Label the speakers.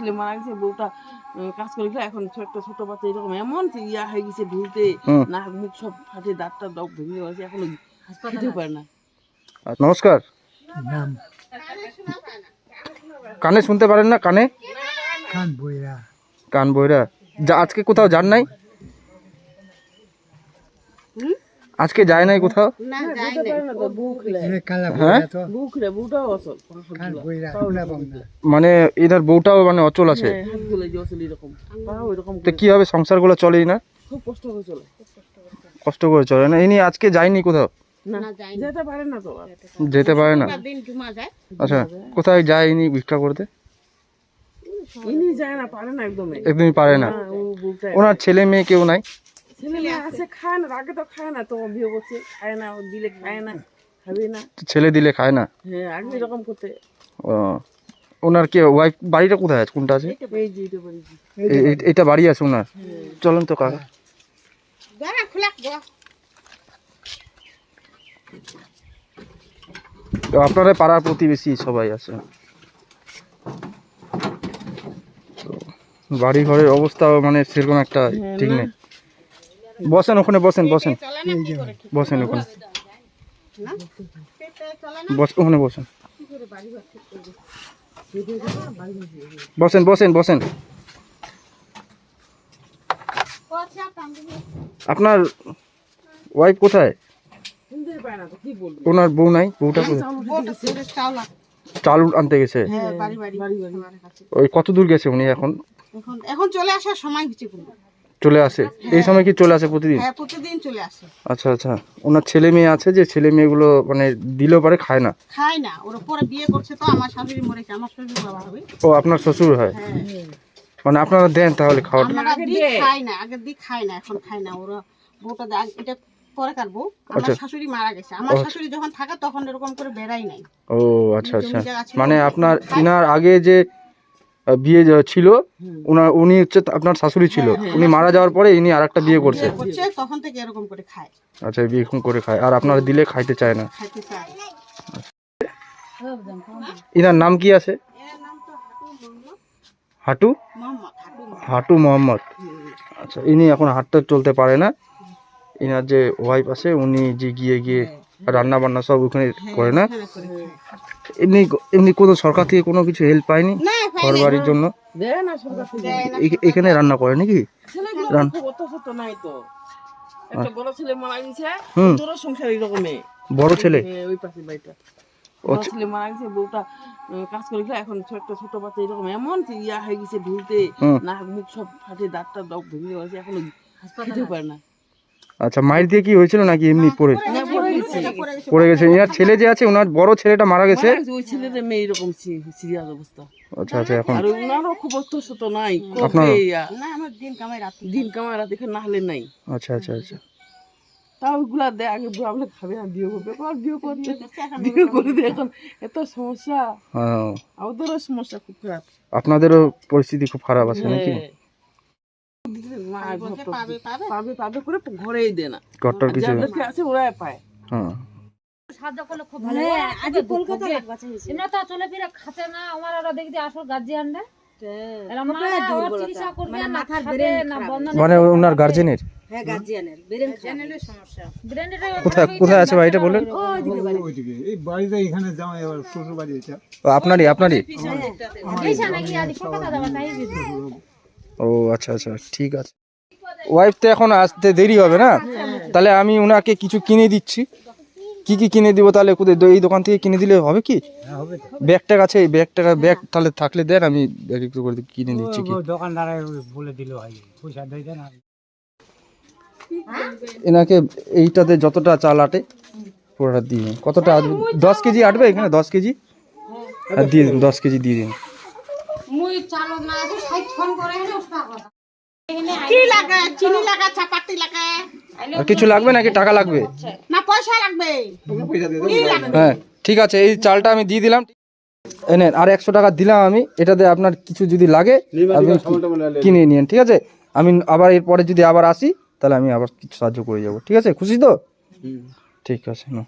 Speaker 1: ছেলে মারা গেছে বউটা কাজ করে গেলে এখন ছোট্ট ছোট বাচ্চা এরকম এমন ইয়া হয়ে গেছে
Speaker 2: ঢুলতে
Speaker 1: নাক মুখ সব ফাটে দাঁতটা দাও ভেঙে গেছে এখন হাসপাতালে পারে না।
Speaker 2: নমস্কার। নাম? কানে শুনতে পারেন না কানে?
Speaker 3: কান বইরা।
Speaker 2: কান বইরা। যা আজকে কোথাও যান নাই?
Speaker 3: বইরা শুনা পাম না।
Speaker 2: মানে এদের বউটাও মানে অচল আছে?
Speaker 1: হ্যাঁ হাতগুলো যে অসল এরকম। পাও এরকম
Speaker 2: তো কীভাবে সংসারগুলো চলেই না?
Speaker 1: কষ্ট করে চলে।
Speaker 2: কষ্ট করে চলে না? ইনি আজকে যায়নি কোথাও?
Speaker 1: যেতে পারে না তো। আর।
Speaker 2: যেতে পারে না? আচ্ছা কোথায় যায় ইনি ভিক্ষা করতে?
Speaker 1: ইনি যায় না পারে না একদমই
Speaker 2: একদমই পারে না।
Speaker 1: হ্যাঁ,
Speaker 2: ওনার ছেলে মেয়ে কেউ নাই?
Speaker 1: ছেলে আছে। খায় না আগে তো খায় না তো বিয়ে করছে খায় না দিলে খায় না খাবে না।
Speaker 2: ছেলে দিলে খায় না?
Speaker 1: হ্যাঁ আগে এরকম করতে।
Speaker 2: ও ওনার কে ওয়াইফ বাড়িটা কোথায় আছে? কোনটা আছে?
Speaker 1: এটা
Speaker 2: বাড়ি আছে ওনার? চলেন তো কাকা। তো আপনারা পাড়ার প্রতিবেশী সবাই আছে। বাড়ি ঘরের অবস্থা মানে সেরকম একটা ঠিক নেই। বসেন ওখানে বসেন বসেন। বসেন ওখানে। বস ওখানে বসেন। বসেন বসেন বসেন আপনার ওয়াইফ কোথায়
Speaker 1: শুনতে পায় না তো কি বলব
Speaker 2: ওনার বউ নাই? বউটা কোথায়? চাল আনতে গেছে।
Speaker 1: হ্যাঁ বাড়ি বাড়ি। বাড়ি
Speaker 2: ওই কত দূর গেছে উনি এখন?
Speaker 4: এখন এখন চলে আসার সময় হচ্ছে
Speaker 2: চলে আসে? এই সময় কি চলে আসে প্রতিদিন?
Speaker 4: হ্যাঁ প্রতিদিন চলে আসে।
Speaker 2: আচ্ছা আচ্ছা। ওনার ছেলে মেয়ে আছে যে ছেলে মেয়েগুলো মানে দিলেও পারে খায় না?
Speaker 4: খায় না। ওর পরে বিয়ে করছে তো আমার শাশুড়ি মরেছে আমার শ্বশুর বাবা হবে।
Speaker 2: ও আপনার শ্বশুর হয়?
Speaker 4: হ্যাঁ।
Speaker 2: মানে আপনারা দেন তাহলে খাওয়াটা?
Speaker 4: আমরা দিক খাই না আগে দিক খাই না এখন খাই না। ওরা বউটা দে- এটা পরে কাটবো। আমার
Speaker 2: আচ্ছা।
Speaker 4: শাশুড়ি মারা গেছে। আমার শাশুড়ি যখন থাকে তখন এরকম করে বেড়াই নাই।
Speaker 2: ও আচ্ছা আচ্ছা। মানে আপনার। ইনার আগে যে বিয়ে যে ছিল ওনার উনি হচ্ছে আপনার শাশুড়ি ছিল। উনি মারা যাওয়ার পরে ইনি আর একটা বিয়ে করছে।
Speaker 4: তখন থেকে এরকম করে খায়।
Speaker 2: আচ্ছা বিয়ে এখন করে খায়। আর আপনারা দিলে খাইতে চায় না। ইনার নাম কি আছে?
Speaker 4: হাটু
Speaker 2: হাটু?
Speaker 4: মোহাম্মদ। হাটু
Speaker 2: আচ্ছা ইনি এখন হাঁটতে চলতে পারে না। ইনার যে ওয়াইফ আছে উনি যে গিয়ে গিয়ে রান্না বান্না সব ওখানে করে না?
Speaker 4: এখানে করে। খায়।
Speaker 2: এমনি এমনি কোনো সরকার থেকে কোনো কিছু হেল্প পায়নি? ঘর বাড়ির জন্য?
Speaker 1: না
Speaker 4: না।
Speaker 2: এখানে রান্না করে নাকি?
Speaker 1: একটা বড় ছেলে
Speaker 2: বড় ছেলে?
Speaker 1: হ্যাঁ, মারা গেছে বউটা কাজ করে এখন ছোট বাচ্চা এরকম। এমন ইয়া হয়ে গেছে ভিড়তে
Speaker 2: হুম।
Speaker 1: নাক মুখ সব ফাটে দাঁতটা দাও ভেঙে গেছে এখন পারে না।
Speaker 2: আচ্ছা মায়ের দিয়ে কি হয়েছিল নাকি এমনি পড়ে?
Speaker 1: না, পড়ে গেছে।
Speaker 4: পরে
Speaker 2: পড়ে গেছে। ইনার ছেলে যে আছে ওনার বড় ছেলেটা মারা গেছে।
Speaker 1: ওই ছেলেদের মেয়ে এরকম সিরিয়াস অবস্থা।
Speaker 2: আচ্ছা আচ্ছা এখন?
Speaker 1: আর ওনারও খুব অত শত নাই।
Speaker 2: আপনারও?
Speaker 4: না আমার দিন কামাই রাত
Speaker 1: দিন কামারা দেখে না হলে নাই।
Speaker 2: আচ্ছা আচ্ছা আচ্ছা।
Speaker 1: তাও ওইগুলা দেয় আগে বুড়া খাবে না বিয়ে করবে। আর বিয়ে করছে। বিয়ে করে দিয়ে এখন এত সমস্যা।
Speaker 2: হ্যাঁ।
Speaker 1: আমাদেরও সমস্যা খুব খারাপ।
Speaker 2: আপনাদেরও পরিস্থিতি খুব খারাপ আছে নাকি?
Speaker 1: হ্যাঁ। মা
Speaker 4: পাবে পাবে?
Speaker 1: পাবে পাবে করে ঘরেই দে না।
Speaker 2: ঘরটার কিছু
Speaker 1: আছে ওরাই পায়।
Speaker 2: হ্যাঁ।
Speaker 5: সাহায্য করলে খুব ভালো আজ কলকাতা এমনি তো চলে ফিরে খাচ্ছে না। আমার ওরা দেখি আসল গার্জিয়ানরা এরা মা ওর চিকিৎসা করবে না খাবে না বন্ধ
Speaker 2: মানে ওনার গার্জেনের কোথায় কোথায় আছে বাড়িটা ও, আপনারই আপনারই? ও আচ্ছা আচ্ছা ঠিক আছে। ওয়াইফ তো এখন আসতে দেরি হবে না? তাহলে আমি ওনাকে কিছু কিনে দিচ্ছি। কি কি কিনে দিব তাহলে কোথায় এই দোকান থেকে কিনে দিলে হবে কি?
Speaker 3: হ্যাঁ, হবে
Speaker 2: ব্যাগটা আছে এই ব্যাগটা ব্যাগ তাহলে থাকলে দেন আমি ব্যাগ একটু করে কিনে দিচ্ছি কি?
Speaker 3: দোকানদারে বলে দিল পয়সা দিয়ে দেন আর
Speaker 2: এনাকে এইটাতে যতটা চাল আটে পুরোটা দিয়ে দিন। কতটা আসবে দশ কেজি আটবে এখানে? দশ কেজি? হ্যাঁ দিয়ে দিন দশ কেজি দিয়ে দিন।
Speaker 4: কি লাগে? চিনি লাগা চাপাতি লাগে?
Speaker 2: আর কিছু লাগবে নাকি? টাকা লাগবে?
Speaker 4: না পয়সা লাগবে।
Speaker 2: হ্যাঁ ঠিক আছে এই চালটা আমি দিয়ে দিলাম। এনে আর একশো টাকা দিলাম আমি। এটাতে আপনার কিছু যদি লাগে আপনি কিনে নিন ঠিক আছে? আমি আবার এরপরে যদি আবার আসি তাহলে আমি আবার কিছু সাহায্য করে যাব ঠিক আছে? খুশি তো? ঠিক আছে না।